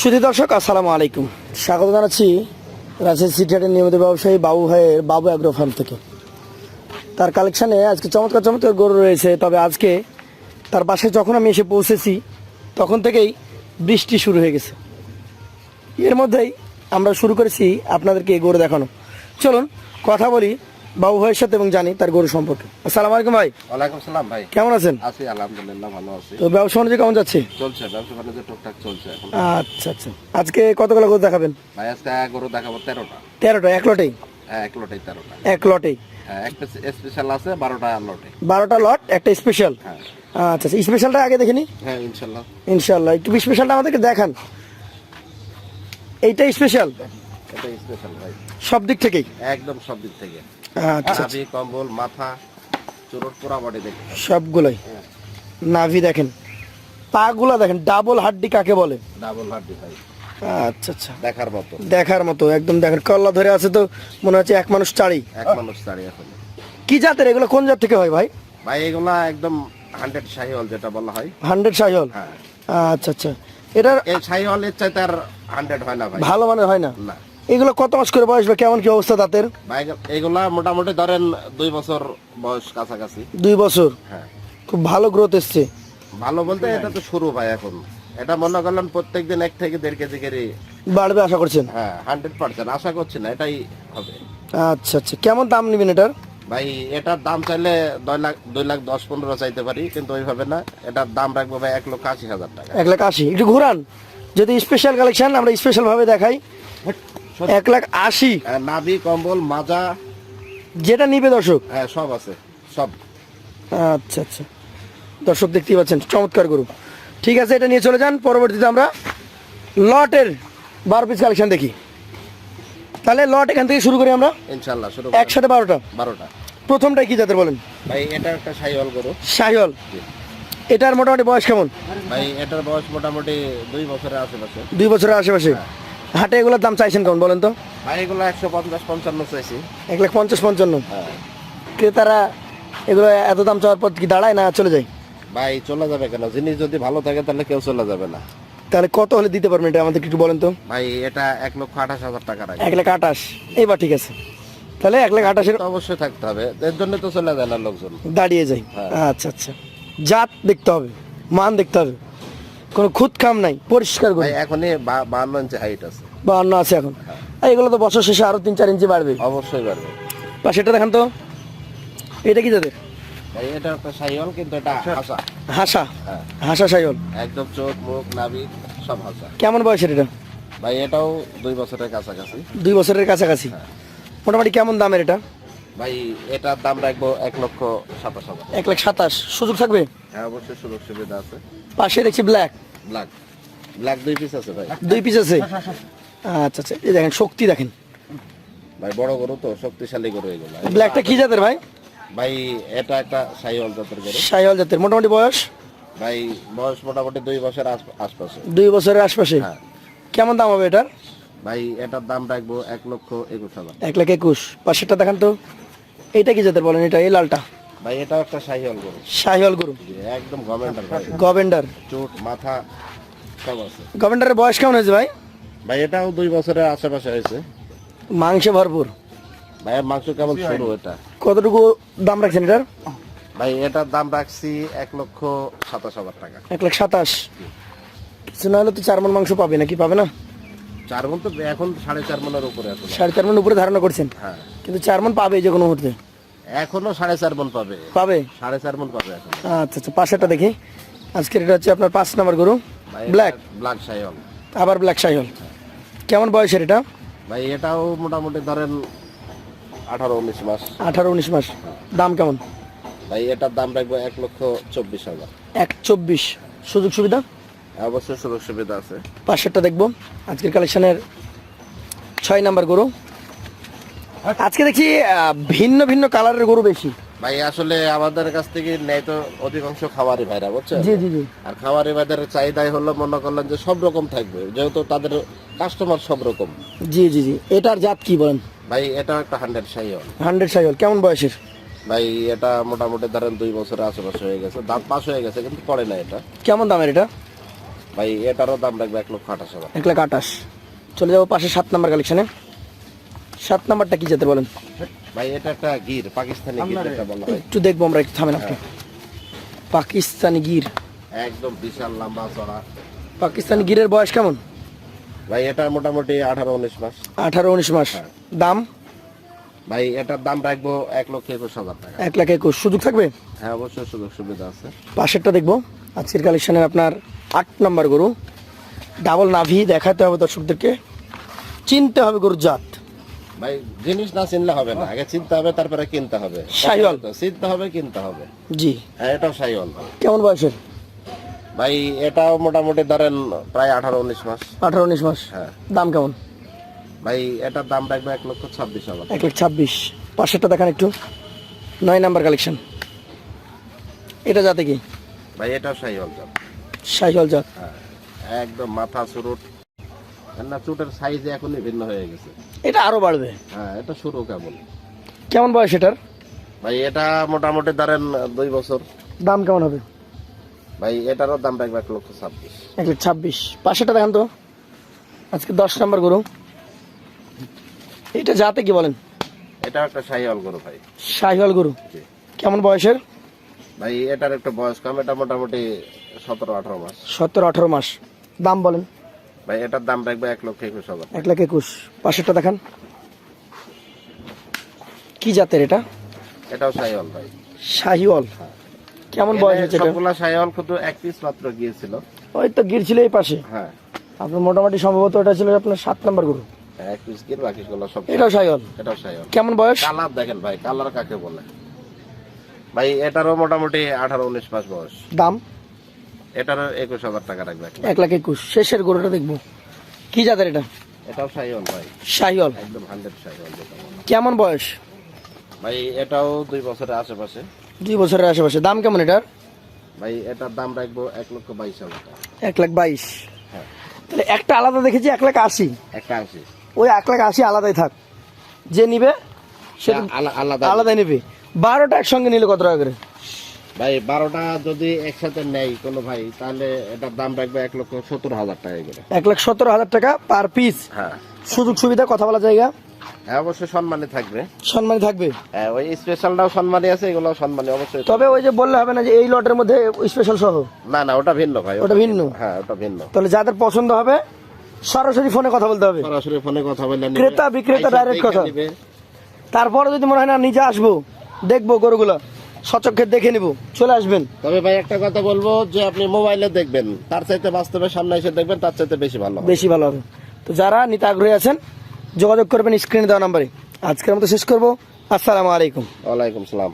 সুধী দর্শক, আসসালামু আলাইকুম। স্বাগত জানাচ্ছি রাজশাহী সিটিহাটের নিয়মিত ব্যবসায়ী বাবু ভাইয়ের বাবু অ্যাগ্রো ফার্ম থেকে। তার কালেকশানে আজকে চমৎকার চমৎকার গরু রয়েছে, তবে আজকে তার বাসায় যখন আমি এসে পৌঁছেছি, তখন থেকেই বৃষ্টি শুরু হয়ে গেছে। এর মধ্যেই আমরা শুরু করেছি আপনাদেরকে গরু দেখানো। চলুন, কথা বলি বাবু ভাইয়ের সাথে এবং জানি তার গরু সম্পর্কে। আসসালামু আলাইকুম ভাই। ওয়ালাইকুম সালাম ভাই। কেমন আছেন? আছি আলহামদুলিল্লাহ ভালো আছি। তো ব্যবসা অনুযায়ী কেমন যাচ্ছে? চলছে ব্যবসা বাণিজ্য টুকটাক চলছে এখন। আচ্ছা আচ্ছা। আজকে কতগুলো গরু দেখাবেন? ভাই আজকে গরু দেখাবো তেরোটা। তেরোটা এক লটেই? হ্যাঁ এক লোটেই তেরোটা। এক লটেই? হ্যাঁ একটা স্পেশাল আছে বারোটা লোটে। বারোটা লট একটা স্পেশাল হ্যাঁ। আচ্ছা আচ্ছা। স্পেশালটা আগে দেখিনি হ্যাঁ ইনশাল্লাহ। ইনশাল্লাহ। একটু স্পেশালটা আমাদেরকে দেখান। এইটা স্পেশাল এটা স্পেশাল ভাই। সব দিক থেকেই? একদম সব দিক থেকে। নাভি কম্বল মাথা চুরুট বডি পাবেন। সবগুলোই? নাভি দেখেন। পাগুলা দেখেন ডাবল হাড্ডি কাকে বলে? ডাবল হাড্ডি ভাই। আচ্ছা আচ্ছা। দেখার মতো। দেখার মতো একদম দেখেন কল্লা ধরে আছে তো মনে হচ্ছে এক মানুষ চাড়ি। এক মানুষ দাঁড়িয়ে এখন। কি জাতের এগুলো? কোন জাত থেকে হয় ভাই? ভাই এগুলা একদম হান্ড্রেড শাহিওয়াল যেটা বলা হয়। হান্ড্রেড সাইহল হ্যাঁ। আচ্ছা আচ্ছা। এটার এই শাহিওয়াল এর চাইতে আর হান্ড্রেড হয় না ভাই। ভালো মানের হয় না? না। এগুলো কত মাস করে বয়স বা কেমন কি অবস্থা তাদের? ভাই এগুলা মোটামুটি ধরেন দুই বছর বয়স কাছাকাছি। দুই বছর? হ্যাঁ। খুব ভালো গ্রোথ এসছে। ভালো বলতে এটা তো শুরু ভাই এখন। এটা মনে করলেন প্রত্যেকদিন এক থেকে দেড় কেজি করে বাড়বে আশা করছেন? হ্যাঁ হান্ড্রেড পার্সেন্ট আশা করছি না এটাই হবে। আচ্ছা আচ্ছা। কেমন দাম নেবেন এটার? ভাই এটার দাম চাইলে দুই লাখ দুই লাখ দশ পনেরো চাইতে পারি কিন্তু ওইভাবে না। এটার দাম রাখব ভাই এক লক্ষ আশি হাজার টাকা। এক লাখ আশি। একটু ঘুরান। যদি স্পেশাল কালেকশন আমরা স্পেশাল ভাবে দেখাই। এক লাখ আশি। হ্যাঁ, নাভি কম্বল মাজা। যেটা নিবে দর্শক। হ্যাঁ সব আছে সব। আচ্ছা আচ্ছা। দর্শক দেখতেই পাচ্ছেন চমৎকার গরু। ঠিক আছে এটা নিয়ে চলে যান পরবর্তীতে আমরা লটের বারো পিস কালেকশন দেখি। তাহলে লট এখান থেকে শুরু করি আমরা। ইনশাল্লাহ শুরু একসাথে বারোটা? বারোটা। প্রথমটাই কি জাতের বলেন? ভাই এটা একটা সাইওয়াল গরু। শাহিওল এটার মোটামুটি বয়স কেমন? ভাই এটার বয়স মোটামুটি দুই বছরের আশেপাশে। দুই বছরের আশেপাশে। হাটে এগুলোর দাম চাইছেন কেমন বলেন তো? ভাই এগুলো একশো পঞ্চাশ পঞ্চান্ন চাইছি। এক লাখ পঞ্চাশ পঞ্চান্ন। হ্যাঁ। ক্রেতারা এগুলো এত দাম চাওয়ার পর কি দাঁড়ায় না চলে যায়? ভাই চলে যাবে কেন? জিনিস যদি ভালো থাকে তাহলে কেউ চলে যাবে না। তাহলে কত হলে দিতে পারবেন এটা আমাদের একটু বলেন তো? ভাই এটা এক লক্ষ আঠাশ হাজার টাকা রাখবে এক লাখ আঠাশ। এইবার ঠিক আছে। তাহলে এক লাখ আঠাশের অবশ্যই থাকতে হবে। এর জন্য তো চলে যায় না লোকজন। দাঁড়িয়ে যাই হ্যাঁ। আচ্ছা আচ্ছা। জাত দেখতে হবে। মান দেখতে হবে। কোনো খুদ খাম নাই পরিষ্কার করে। ভাই এখনই বাহান্ন ইঞ্চি হাইট আছে। বা অন্য আছে এখন। আর এগুলো তো বছর শেষে আরও তিন চার ইঞ্চি বাড়বে। অবশ্যই বাড়বে। বা সেটা দেখান তো। এটা কি তাদের? ভাই এটা একটা সাইওয়াল কিন্তু এটা হাসা। হাসা? হ্যাঁ। হাসা একদম চোখ মুখ নাভি সব হাসা। কেমন বয়সের এটা? ভাই এটাও দুই বছরের কাছাকাছি। দুই বছরের কাছাকাছি। মোটামুটি কেমন দামের এটা? ভাই এটার দাম রাখব এক লক্ষ সাতাশ হাজার। এক লাখ সাতাশ। সুযোগ থাকবে? হ্যাঁ অবশ্যই সুযোগ সুবিধা আছে। পাশে দেখছি ব্ল্যাক ব্ল্যাক ব্ল্যাক দুই পিস আছে ভাই। দুই পিস আছে? আচ্ছা আচ্ছা। এই দেখেন শক্তি দেখেন। ভাই বড় গরু তো শক্তিশালী গরু এগুলো। ব্ল্যাকটা কি জাতের ভাই? ভাই এটা একটা সাইওয়াল জাতের গরু। সাইওয়াল জাতের। মোটামুটি বয়স? ভাই বয়স মোটামুটি দুই বছর আশপাশে। দুই বছরের আশপাশে? হ্যাঁ। কেমন দাম হবে এটার? ভাই এটার দাম রাখব এক লক্ষ একুশ হাজার। এক লাখ একুশ। পাশেরটা দেখান তো। এইটা কি জাতের বলেন? এটা এই লালটা? ভাই এটাও একটা সাইওয়াল গরু। শাহিওয়াল গরু। একদম ভাই। গভেন্ডার। চোট মাথা সব আছে। গভেন্ডারের বয়স কেমন হয়েছে ভাই? ভাই এটাও দুই বছরের আশেপাশে হয়েছে। মাংসে ভরপুর। ভাইয়ের মাংস কেমন শুরু এটা? কতটুকু দাম রাখছেন এটার? ভাই এটার দাম রাখছি এক লক্ষ সাতাশ হাজার টাকা। এক লাখ সাতাশ। কিছু না হলে তো চার মন মাংস পাবে নাকি পাবে না? চার মন তো এখন সাড়ে চার মনের উপরে আছে। সাড়ে চার মন উপরে ধারণা করছেন? হ্যাঁ। কিন্তু চার মন পাবে যে কোনো মুহূর্তে? এখনও সাড়ে চার মন পাবে। পাবে? সাড়ে চার মন পাবে এখন। আচ্ছা আচ্ছা পাশেরটা দেখি। আজকের এটা হচ্ছে আপনার পাঁচ নাম্বার গরু। ব্ল্যাক ব্ল্যাক সাইওয়াল আবার ব্ল্যাক সাইহল কেমন বয়সের এটা? ভাই এটাও মোটামুটি ধরেন আঠারো উনিশ মাস। আঠারো উনিশ মাস। দাম কেমন? ভাই এটার দাম রাখব এক লক্ষ চব্বিশ হাজার। এক চব্বিশ। সুযোগ সুবিধা? অবশ্যই সুযোগ সুবিধা আছে। পাশেরটা দেখব। আজকের কালেকশনের ছয় নাম্বার গরু। আজকে দেখি ভিন্ন ভিন্ন কালারের গরু বেশি। ভাই আসলে আমাদের কাছ থেকে নেয় তো অধিকাংশ খামারি ভাইরা বুঝছেন? জি জি জি। আর খামারি ভাইদের চাহিদাই হলো মনে করলেন যে সব রকম থাকবে যেহেতু তাদের কাস্টমার সব রকম। জি জি জি। এটার জাত কি বলেন? ভাই এটা একটা হান্ড্রেড সাইওয়াল হান্ড্রেড সাইহল কেমন বয়সের? ভাই এটা মোটামুটি ধরেন দুই বছরের আশেপাশে হয়ে গেছে দাঁত পাশ হয়ে গেছে কিন্তু পড়ে না এটা। কেমন দামের এটা? ভাই এটারও দাম রাখবে এক লক্ষ আঠাশ হাজার। এক লাখ আঠাশ। চলে যাব পাশে সাত নাম্বার কালেকশনে সাত নাম্বারটা কি জাতের বলেন? ভাই এটা একটা গির পাকিস্তানি গির যেটা বলা হয়। একটু দেখব আমরা একটু থামেন আপনি। পাকিস্তানি গির। একদম বিশাল লম্বা চড়া। পাকিস্তানি গিরের বয়স কেমন? ভাই এটা মোটামুটি আঠারো উনিশ মাস। আঠারো উনিশ মাস। দাম? ভাই এটার দাম রাখব এক লক্ষ একুশ হাজার টাকা। এক লাখ একুশ। সুযোগ থাকবে? হ্যাঁ অবশ্যই সুযোগ সুবিধা আছে। পাশেরটা দেখব। আজকের কালেকশনের আপনার আট নম্বর গরু। ডাবল নাভি দেখাতে হবে দর্শকদেরকে। চিনতে হবে গরুর জাত। ভাই জিনিস না চিনলে হবে না। আগে চিনতে হবে তারপরে কিনতে হবে। শাহিওয়াল। চিনতে হবে কিনতে হবে। জি। হ্যাঁ এটাও সাইওয়াল। কেমন বয়সের? ভাই এটাও মোটামুটি ধরেন প্রায় আঠারো উনিশ মাস। আঠারো উনিশ মাস। হ্যাঁ। দাম কেমন? ভাই এটার দাম রাখবে এক লক্ষ ছাব্বিশ হাজার। এক লাখ ছাব্বিশ। পাশেরটা দেখান একটু। নয় নাম্বার কালেকশন এটা যাতে কি? ভাই এটাও সাইওয়াল জাত। শাহিওয়াল জাত হ্যাঁ একদম মাথা চুরুট না চুটের সাইজ এখনই ভিন্ন হয়ে গেছে। এটা আরও বাড়বে। হ্যাঁ এটা শুরু কেমন কেমন বয়স এটার? ভাই এটা মোটামুটি ধরেন দুই বছর। দাম কেমন হবে? ভাই এটারও দাম রাখবে এক লক্ষ ছাব্বিশ। এক লাখ ছাব্বিশ। পাশেরটা দেখান তো। আজকে দশ নাম্বার গরু। এটা যাতে কি বলেন? এটাও একটা সাইওয়াল গরু ভাই। শাহিওয়াল গরু। কেমন বয়সের? ভাই এটার একটা বয়স কম এটা মোটামুটি সতেরো আঠারো মাস। সতেরো আঠারো মাস। দাম বলেন। ভাই এটার দাম রাখবে এক লক্ষ একুশ হাজার। এক লাখ একুশ। পাশেরটা দেখান। কি জাতের এটা? এটাও সাইওয়াল ভাই। শাহিওয়াল কেমন বয়স হচ্ছে এটা? সবগুলা সাইওয়াল শুধু এক পিস মাত্র গিয়েছিল। ওই তো গির ছিল এই পাশে। হ্যাঁ। আপনার মোটামুটি সম্ভবত এটা ছিল আপনার সাত নাম্বার গরু। এক পিস গির বাকিগুলো সব এটাও শাহিওয়াল এটাও সাইওয়াল। কেমন বয়স? কালার দেখেন ভাই কালার কাকে বলে? ভাই এটারও মোটামুটি আঠারো উনিশ মাস বয়স। দাম? এটারও একুশ হাজার টাকা রাখবে এক লাখ। একুশ। শেষের গরুটা দেখব। কি জাতের এটা? এটাও সাইওয়াল ভাই। শাহিওয়াল একদম হান্ড্রেড সাইওয়াল কেমন বয়স? ভাই এটাও দুই বছরের আশেপাশে। দুই বছরের আশেপাশে। দাম কেমন এটার? ভাই এটার দাম রাখব এক লক্ষ বাইশ হাজার টাকা। এক লাখ বাইশ। হ্যাঁ। তাহলে একটা আলাদা দেখেছি এক লাখ আশি। একটা আশি। ওই এক লাখ আশি আলাদাই থাক। যে নিবে সেটা আলা- আলাদা আলাদাই নিবে। বারোটা একসঙ্গে নিলে কত টাকা করে? ভাই বারোটা যদি একসাথে নেই কোনো ভাই তাহলে এটার দাম রাখবে এক লক্ষ সত্তর হাজার টাকা করে। এক লাখ সতেরো হাজার টাকা পার পিস হ্যাঁ। সুযোগ সুবিধা কথা বলা জায়গা? হ্যাঁ অবশ্যই সম্মানে থাকবে। সম্মানী থাকবে? হ্যাঁ ওই স্পেশালটাও সম্মানী আছে এগুলো সম্মানী অবশ্যই। তবে ওই যে বললে হবে না যে এই লটের মধ্যে স্পেশাল সহ? না না ওটা ভিন্ন ভাই ওটা ভিন্ন? হ্যাঁ ওটা ভিন্ন। তাহলে যাদের পছন্দ হবে সরাসরি ফোনে কথা বলতে হবে। সরাসরি ফোনে কথা বললে। ক্রেতা, বিক্রেতা দেখে কথা। তারপরে যদি মনে হয় না নিজে আসব দেখব গরুগুলো। সচক্ষে দেখে নিব। চলে আসবেন। তবে ভাই একটা কথা বলব যে আপনি মোবাইলে দেখবেন। তার চাইতে বাস্তবে সামনে এসে দেখবেন তার চাইতে বেশি ভালো বেশি ভালো হবে। তো যারা নিতে আগ্রহী আছেন যোগাযোগ করবেন স্ক্রিনে দেওয়া নাম্বারে। আজকের মতো শেষ করব। আসসালামু আলাইকুম। ওয়ালাইকুম সালাম।